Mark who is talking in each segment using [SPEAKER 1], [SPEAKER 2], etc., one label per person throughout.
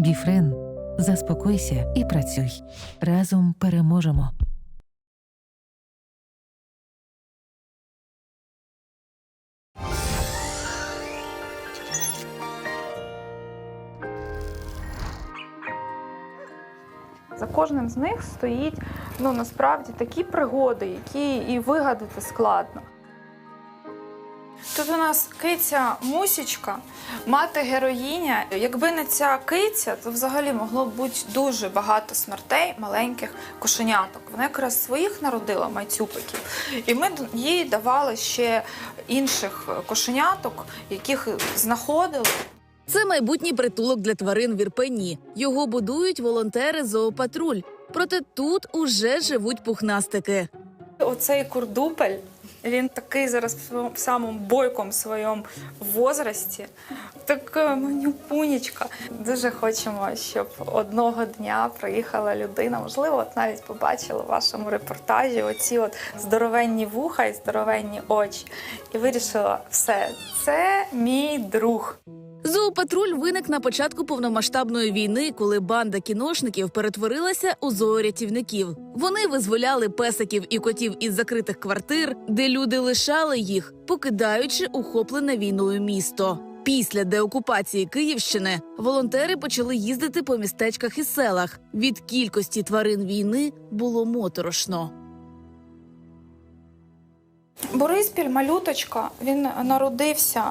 [SPEAKER 1] Біфрен. Заспокойся і працюй. Разом переможемо.
[SPEAKER 2] За кожним з них стоїть ну насправді такі пригоди, які і вигадати складно. Тут у нас киця мусічка, мати героїня. Якби не ця киця, то взагалі могло б бути дуже багато смертей маленьких кошеняток. Вона якраз своїх народила майцюпиків. І ми їй давали ще інших кошеняток, яких знаходили.
[SPEAKER 3] Це майбутній притулок для тварин в Ірпені. Його будують волонтери зоопатруль. Проте тут уже живуть пухнастики.
[SPEAKER 2] Оцей курдупель, він такий зараз в самому бойком своєму возрасті. Така манюпунічка. Дуже хочемо, щоб одного дня приїхала людина. Можливо, от навіть побачила в вашому репортажі оці от здоровенні вуха і здоровенні очі. І вирішила, все, це мій друг.
[SPEAKER 3] Зоопатруль виник на початку повномасштабної війни, коли банда кіношників перетворилася у зоорятівників. Вони визволяли песиків і котів із закритих квартир, де люди лишали їх, покидаючи ухоплене війною місто. Після деокупації Київщини волонтери почали їздити по містечках і селах. Від кількості тварин війни було моторошно.
[SPEAKER 2] Бориспіль, малюточка, він народився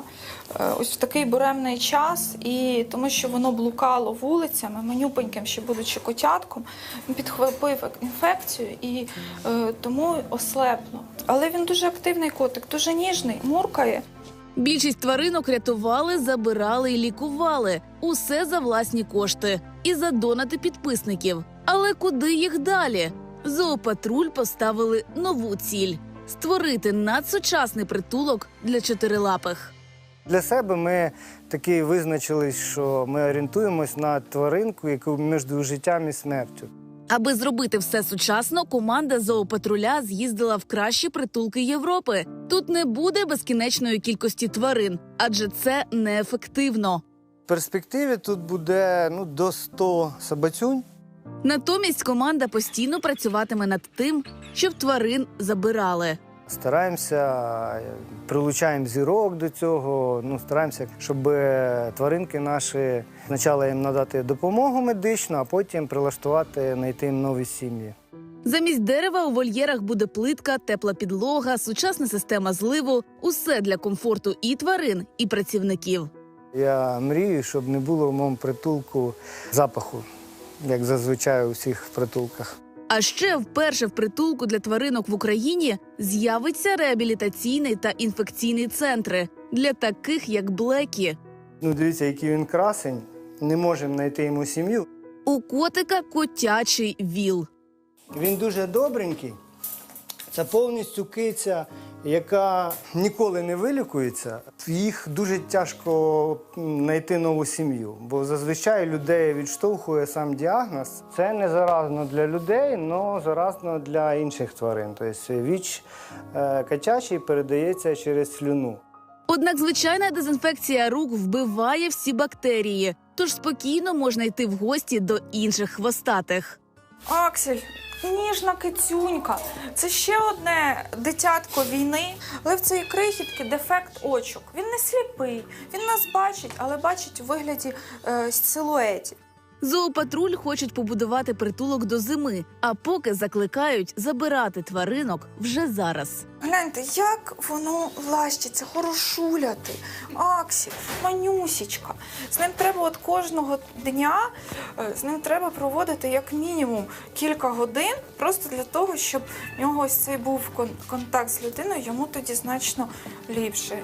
[SPEAKER 2] е, ось в такий буремний час, і тому що воно блукало вулицями, манюпеньким, ще будучи котятком, він підхопив інфекцію і е, тому ослепло. Але він дуже активний котик, дуже ніжний, муркає.
[SPEAKER 3] Більшість тваринок рятували, забирали і лікували. Усе за власні кошти і за донати підписників. Але куди їх далі? Зоопатруль поставили нову ціль створити надсучасний притулок для чотирилапих.
[SPEAKER 4] Для себе ми таки визначились, що ми орієнтуємось на тваринку, яку між життям і смертю.
[SPEAKER 3] Аби зробити все сучасно, команда зоопатруля з'їздила в кращі притулки Європи. Тут не буде безкінечної кількості тварин, адже це неефективно.
[SPEAKER 4] В перспективі тут буде ну, до 100 собацюнь.
[SPEAKER 3] Натомість команда постійно працюватиме над тим, щоб тварин забирали.
[SPEAKER 4] Стараємося, прилучаємо зірок до цього. Ну, стараємося, щоб тваринки наші спочатку їм надати допомогу медичну, а потім прилаштувати, знайти їм нові сім'ї.
[SPEAKER 3] Замість дерева у вольєрах буде плитка, тепла підлога, сучасна система зливу усе для комфорту і тварин, і працівників.
[SPEAKER 4] Я мрію, щоб не було в моєму притулку запаху, як зазвичай у всіх притулках.
[SPEAKER 3] А ще вперше в притулку для тваринок в Україні з'явиться реабілітаційний та інфекційний центри для таких, як Блекі.
[SPEAKER 4] Ну, дивіться, який він красень. Не можемо знайти йому сім'ю.
[SPEAKER 3] У котика котячий віл.
[SPEAKER 4] Він дуже добренький. Це повністю киця, яка ніколи не вилікується. Їх дуже тяжко знайти нову сім'ю, бо зазвичай людей відштовхує сам діагноз. Це не заразно для людей, але заразно для інших тварин. Тобто віч е, котячий передається через слюну.
[SPEAKER 3] Однак звичайна дезінфекція рук вбиває всі бактерії, тож спокійно можна йти в гості до інших хвостатих.
[SPEAKER 2] Аксель, ніжна кицюнька. Це ще одне дитятко війни, але в цієї крихітки дефект очок. Він не сліпий, він нас бачить, але бачить у вигляді е, силуетів.
[SPEAKER 3] Зоопатруль хочуть побудувати притулок до зими, а поки закликають забирати тваринок вже зараз.
[SPEAKER 2] Гляньте, як воно лащиться, хорошуляти. Аксі, манюсічка. З ним треба от кожного дня, е, з ним треба проводити як мінімум кілька годин, просто для того, щоб в нього ось цей був контакт з людиною, йому тоді значно ліпше.